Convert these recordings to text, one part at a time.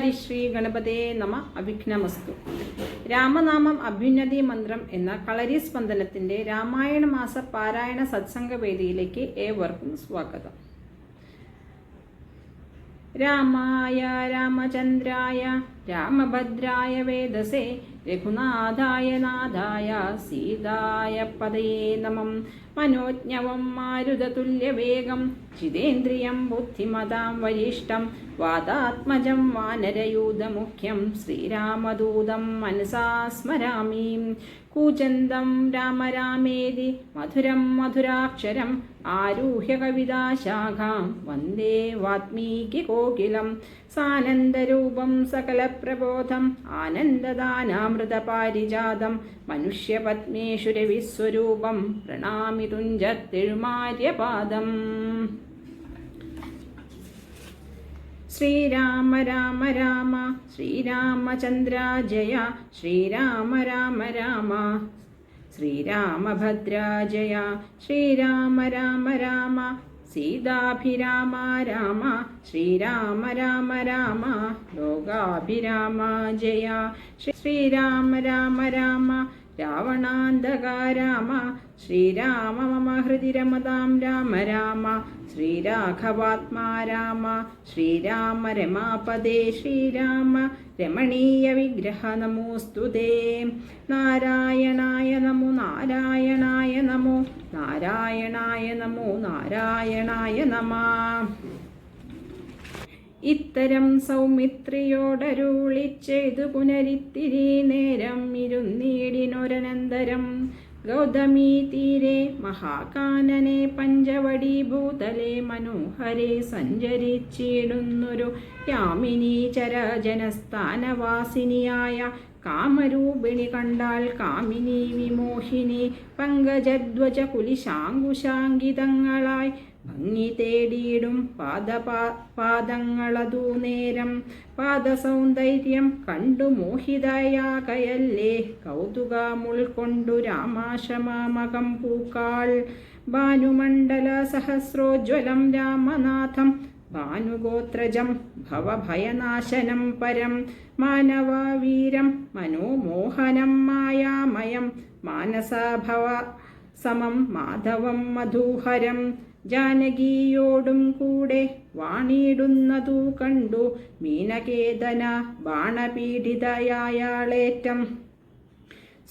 ഹരിശ്രീ ഗണപതേ നമ. അഭിഘ്നമസ്തു. രാമനാമം അഭ്യുന്നതി മന്ത്രം എന്ന കളരി സ്പന്ദനത്തിന്റെ രാമായണ മാസ പാരായണ സത്സംഗ വേദിയിലേക്ക് ഏവർക്കും സ്വാഗതം. രാമായ രാമചന്ദ്രായ രാമഭദ്രായ വേദസേ രഘുനാഥായ നാഥായ സീതായ പദയേ നമം. മനോജ്ഞവം മാരുതതുല്യവേഗം. ചിതേന്ദ്രിയം ബുദ്ധിമതാം വരിഷ്ടം വാദാത്മജം വാനരയൂതമുഖ്യം. ശ്രീരാമദൂതം മനസാ സ്മരാമി. കൂചന്തം രാമ രാമേതി മധുരം മധുരാക്ഷരം. ആരുഹ്യ കവിതാശാഖാം വന്ദേ വാത്മീകി കോകിലം. സാനന്ദരൂപം സകലപ്രബോധം. ആനന്ദദാനാമൃതപാരിജാതം മനുഷ്യപത്മേഷു രവിസ്വരൂപം പ്രണാമി തുഞ്ചത്തിഴുമാര്യപാദം. ശ്രീരാമ രാമ രാമ ശ്രീരാമചന്ദ്ര ജയ ശ്രീരാമ രാമ രാമ ശ്രീരാമഭദ്ര ജയ ശ്രീരാമ രാമ രാമ സീതാഭിരാമ രാമ ശ്രീരാമ രാമ രാമ ലോകാഭിരാമ ജയ. ശ്രീ- ശ്രീരാമ രാമ രാമ രാവണാന്തക ശ്രീരാമ മമ ഹൃദി രമതാം രാമ രാമ ശ്രീരാഘവാത്മാ രാമ ശ്രീരാമ രമാപദേ ശ്രീരാമ രമണീയ വിഗ്രഹ നമോസ്തു നാരായണായ നമോ നാരായണായ നമോ നാരായണായ നമോ നാരായണായ നമ. ഇത്തരം സൗമിത്രിയോടരുളിച്ചെയ്തു പുനരിത്തിരി നേരം ഇരുന്നീടിനൊരനന്തരം തീരെ മഹാകാനനെ പഞ്ചവടി ഭൂതലെ മനോഹരെ സഞ്ചരിച്ചിടുന്നൊരു യാമിനി ചരജനസ്ഥാനവാസിനിയായ കാമരൂപിണി കണ്ടാൽ കാമിനി വിമോഹിനി പങ്കജധ്വജ കുലിശാങ്കുശാങ്കിതങ്ങളായി ഭംഗി തേടിയിടും പാദപാ പാദങ്ങളതു നേരം. പാദസൗന്ദര്യം കണ്ടു മോഹിതയാകയല്ലേ കൗതുകമുൾക്കൊണ്ടു രാമാശമാമകം പൂക്കാൾ. ഭാനുമണ്ഡല സഹസ്രോജ്വലം രാമനാഥം. ഭാനുഗോത്രജം ഭവഭയനാശനം പരം. മാനവവീരം മനോമോഹനം മായാമയം. മാനസഭവ സമം മാധവം മധുഹരം. ജാനകിയോടും കൂടെ വാണിയിടുന്നതു കണ്ടു. മീനകേതന ബാണപീഡിതയായാളേറ്റം.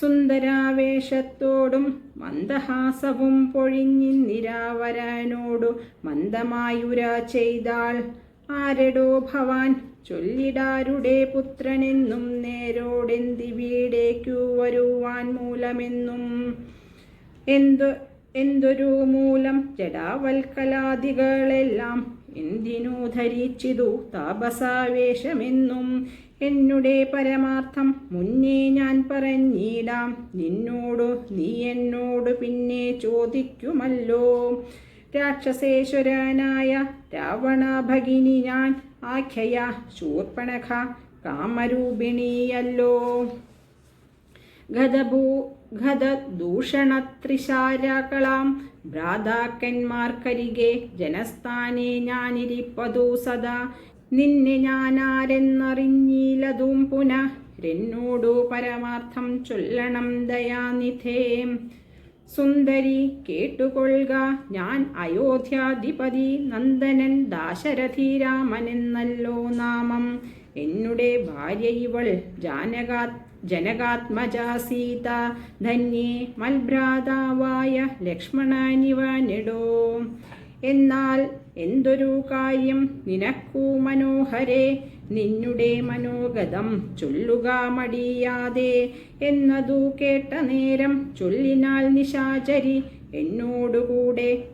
സുന്ദരാവേശത്തോടും മന്ദഹാസവും പൊഴിഞ്ഞിന്നിരാവരനോടു മന്ദമായുര ചെയ്താൾ. ആരടോ ഭവാൻ ചൊല്ലിടാരുടെ പുത്രനെന്നും നേരോടെന്തി വീടേക്കു വരുവാൻ മൂലമെന്നും. എന്തു എന്തൊരു മൂലം ജഡാവൽക്കലാദികളെല്ലാം എന്തിനു ധരിച്ചിതു താപസാവേശമെന്നും എന്നുടെ പരമാർത്ഥം മുന്നേ ഞാൻ പറഞ്ഞിടാം. നിന്നോടു നീ എന്നോട് പിന്നെ ചോദിക്കുമല്ലോ. രാക്ഷസേശ്വരനായ രാവണ ഭഗിനി ഞാൻ ആഖ്യയ ശൂർപ്പണഖ കാമരൂപിണിയല്ലോ. ഗതഭൂ ഗതദൂഷണത്രിശാരകളാം ഭ്രാതാക്കന്മാർക്കരികെ ജനസ്ഥാനെ ഞാനിരിപ്പതു സദാ. നിന്നെ ഞാനാരെന്നറിഞ്ഞീലതും പുനഃ. രന്നോടു പരമാർത്ഥം ചൊല്ലണം ദയാനിധേ. സുന്ദരി കേട്ടുകൊള്ളുക. ഞാൻ അയോധ്യാധിപതി നന്ദനൻ ദാശരഥി രാമനെന്നല്ലോ നാമം. എന്നുടെ ഭാര്യ ഇവൾ ജാനകാ ജനകാത്മജ സീത ധന്യേ മൽഭ്രാതാവായ ലക്ഷ്മണാനിവാനിടോ നെടോ. എന്നാൽ എന്തൊരു കാര്യം നിനക്കു മനോഹരെ നിന്നുടെ മനോഗതം ചൊല്ലുക മടിയാതെ. എന്നതു കേട്ട നേരം ചൊല്ലിനാൽ നിശാചരി എന്നോടുകൂടെ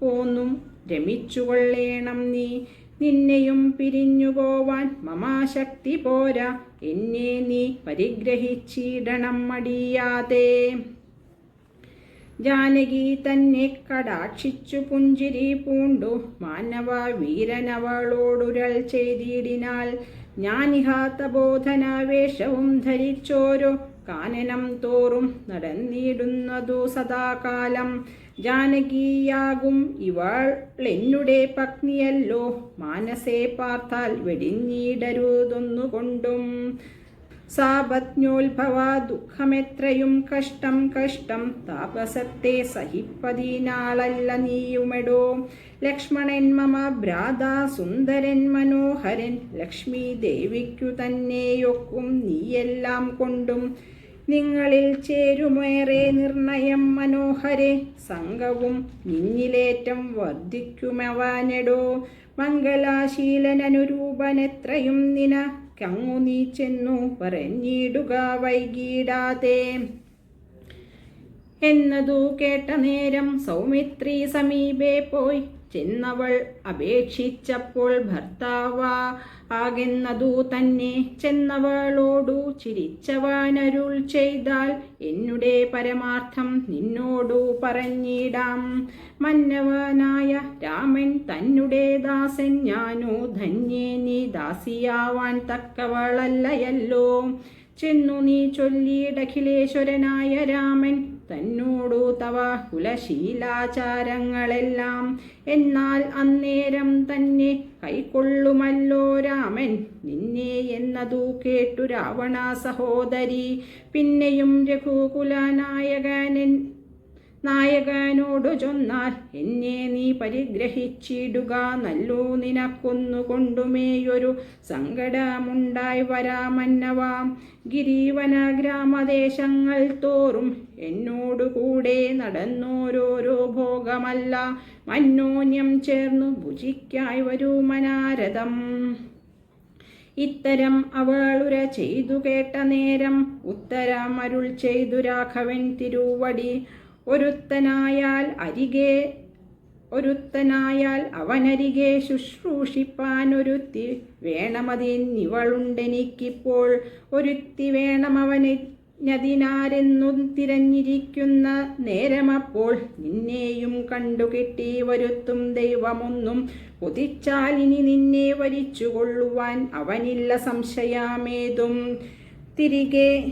പോന്നും രമിച്ചുകൊള്ളേണം നീ. നിന്നെയും പിരിഞ്ഞുപോവാൻ മമാശക്തി പോരാ. എന്നെ നീ പരിഗ്രഹിച്ചിടണം മടിയാതെ. ജാനകി തന്നെ കടാക്ഷിച്ചു പുഞ്ചിരി പൂണ്ടു. മാനവ വീരനവളോടുരൽ ചെയ്തിടിനാൽ ഞാനിഹാത്ത ബോധന വേഷവും ധരിച്ചോരോ. കാനനം തോറും നടന്നിടുന്നതു സദാകാലം. ജാനകിയാകും ഇവൾ എന്നുടെ പത്നിയല്ലോ. മാനസേ പാർത്താൽ വെടിഞ്ഞിടരുതൊന്നുകൊണ്ടും. സാപത്നോത്ഭവ ദുഃഖമെത്രയും കഷ്ടം കഷ്ടം. താപസത്തെ സഹിപ്പതിനാളല്ല നീയുമെടോ. ലക്ഷ്മണൻ മമ ഭ്രാത സുന്ദരൻ മനോഹരൻ. ലക്ഷ്മി ദേവിക്കു തന്നെയൊക്കും നീയെല്ലാം കൊണ്ടും. നിങ്ങളിൽ ചേരുമേറെ നിർണയം മനോഹരെ. സംഘവും നിന്നിലേറ്റം വർദ്ധിക്കുമവാനെടോ. മംഗലാശീലനനുരൂപനെത്രയും നിന. കങ്ങു നീ ചെന്നു പറഞ്ഞിടുക വൈകിടാതെ. എന്നതു കേട്ട നേരം സൗമിത്രി സമീപേ പോയി. ചെന്നവൾ അപേക്ഷിച്ചപ്പോൾ ഭർത്താവാ ആകുന്നതു തന്നെ ചെന്നവളോടു ചിരിച്ചവാനരുൾ ചെയ്താൽ എന്നുടെ പരമാർത്ഥം നിന്നോടു പറഞ്ഞിടാം. മന്നവനായ രാമൻ തന്നുടെ ദാസൻ ഞാനു ധന്യേ നീ ദാസിയാവാൻ തക്കവളല്ലയല്ലോ. ചെന്നു നീ ചൊല്ലിയിടഖിലേശ്വരനായ രാമൻ തന്നോടു തവ കുലശീലാചാരങ്ങളെല്ലാം. എന്നാൽ അന്നേരം തന്നെ കൈക്കൊള്ളുമല്ലോ രാമൻ. നിന്നെ എന്നതു കേട്ടു രാവണ സഹോദരി പിന്നെയും രഘുകുലനായകനൻ നായകനോടു ചൊന്നാൽ എന്നെ നീ പരിഗ്രഹിച്ചിടുക. നല്ലു നിനക്കൊന്നുകൊണ്ടുമേയൊരു സങ്കടമുണ്ടായി വരാമന്നവാം. ഗിരീവന ഗ്രാമദേശങ്ങൾ തോറും എന്നോടുകൂടെ നടന്നോരോരോ ഭോഗമല്ല. മന്നോന്യം ചേർന്നു ഭുജിക്കായി വരൂ മനാരഥം ഇത്തരം അവളുര ചെയ്തു കേട്ട നേരം ഉത്തരമരുൾ ചെയ്തു രാഘവൻ തിരുവടി. ഒരുത്തനായാൽ അരികെ ഒരുത്തനായാൽ അവനരികെ ശുശ്രൂഷിപ്പാൻ ഒരുത്തി വേണമതിന്നിവളുണ്ടെനിക്കിപ്പോൾ ഒരുത്തി വേണമവനതിനാരെന്നും തിരഞ്ഞിരിക്കുന്ന നേരമപ്പോൾ നിന്നെയും കണ്ടുകിട്ടി വരുത്തും ദൈവമൊന്നും. കൊതിച്ചാൽ ഇനി നിന്നെ വരിച്ചുകൊള്ളുവാൻ അവനില്ല സംശയമേതും. തിരികെ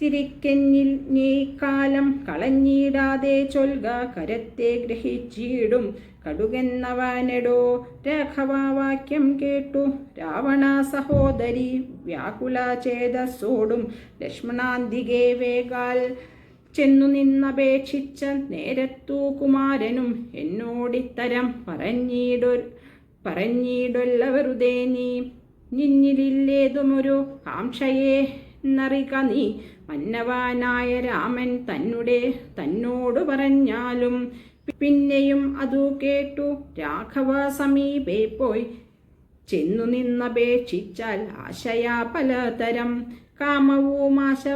തിരിക്കെന്നിൽ നീ കാലം കളഞ്ഞിടാതെ ചൊൽക കരത്തെ ഗ്രഹിച്ചിടും. കടുകെന്നവാനെടോ രാഘവാക്യം കേട്ടു. രാവണ സഹോദരി വ്യാകുല ചേതസ്സോടും ലക്ഷ്മണാന്തികെ വേഗാൽ ചെന്നു നിന്നപേക്ഷിച്ച നേരത്തു കുമാരനും എന്നോടിത്തരം പറഞ്ഞിടൊ പറഞ്ഞിടൊല്ല വെറുതെ നീ. നിന്നിലില്ലേതുമൊരു കാംക്ഷയെ എന്നറിക നീ. മന്നവാനായ രാമൻ തന്നെ തന്നോട് പറഞ്ഞാലും പിന്നെയും അതു കേട്ടു. രാഘവ സമീപേ പോയി. ചെന്നു നിന്നപേക്ഷിച്ചാൽ ആശയാ പലതരം. കാമവും ആശ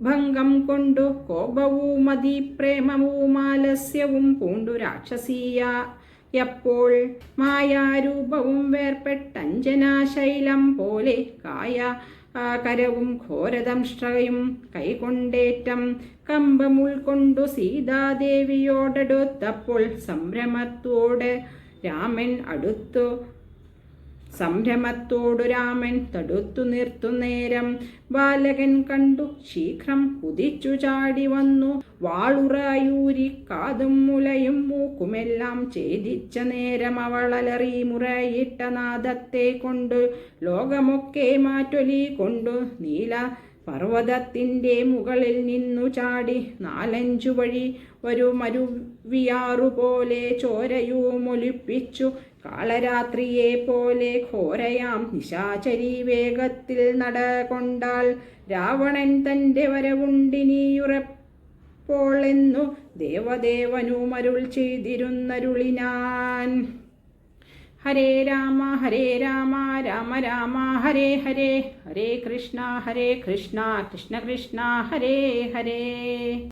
ഭംഗം കൊണ്ടു കോപവും അതിപ്രേമവും ആലസ്യവും പൂണ്ടു രാക്ഷസീയ എപ്പോൾ മായാരൂപവും വേർപ്പെട്ടഞ്ജനാശൈലം പോലെ കായ കരവും ഘോരദംഷ്ടയും കൈകൊണ്ടേറ്റം കമ്പം ഉൾക്കൊണ്ടു സീതാദേവിയോടടുത്തപ്പോൾ സംരമത്തോടെ രാമൻ അടുത്തു സംരമത്തോടു രാമൻ തടുത്തു നിർത്തുന്നേരം ബാലകൻ കണ്ടു ശീഘ്രം കുതിച്ചു ചാടി വന്നു. വാളുറായൂരി കാതും മുലയും മൂക്കുമെല്ലാം ഛേദിച്ച നേരം അവളലറി മുറയിട്ട നാദത്തെ കൊണ്ട് ലോകമൊക്കെ മാറ്റൊലി കൊണ്ടു നീല പർവതത്തിന്റെ മുകളിൽ നിന്നു ചാടി നാലഞ്ചു വഴി ഒരു മരുവിയാറുപോലെ ചോരയുമൊലിപ്പിച്ചു കാളരാത്രിയെ പോലെ ഘോരയാം നിശാചരി വേഗത്തിൽ നടകൊണ്ടാൽ രാവണൻ തന്റെ വരവുണ്ടിനിയുറപ്പോൾ എന്നു ദേവദേവനുമരുൾ ചെയ്തിരുന്നരുളിനാൻ. ഹരേ രാമ ഹരേ രാമ രാമ രാമ ഹരേ ഹരേ ഹരേ കൃഷ്ണ ഹരേ കൃഷ്ണ കൃഷ്ണ കൃഷ്ണ ഹരേ ഹരേ.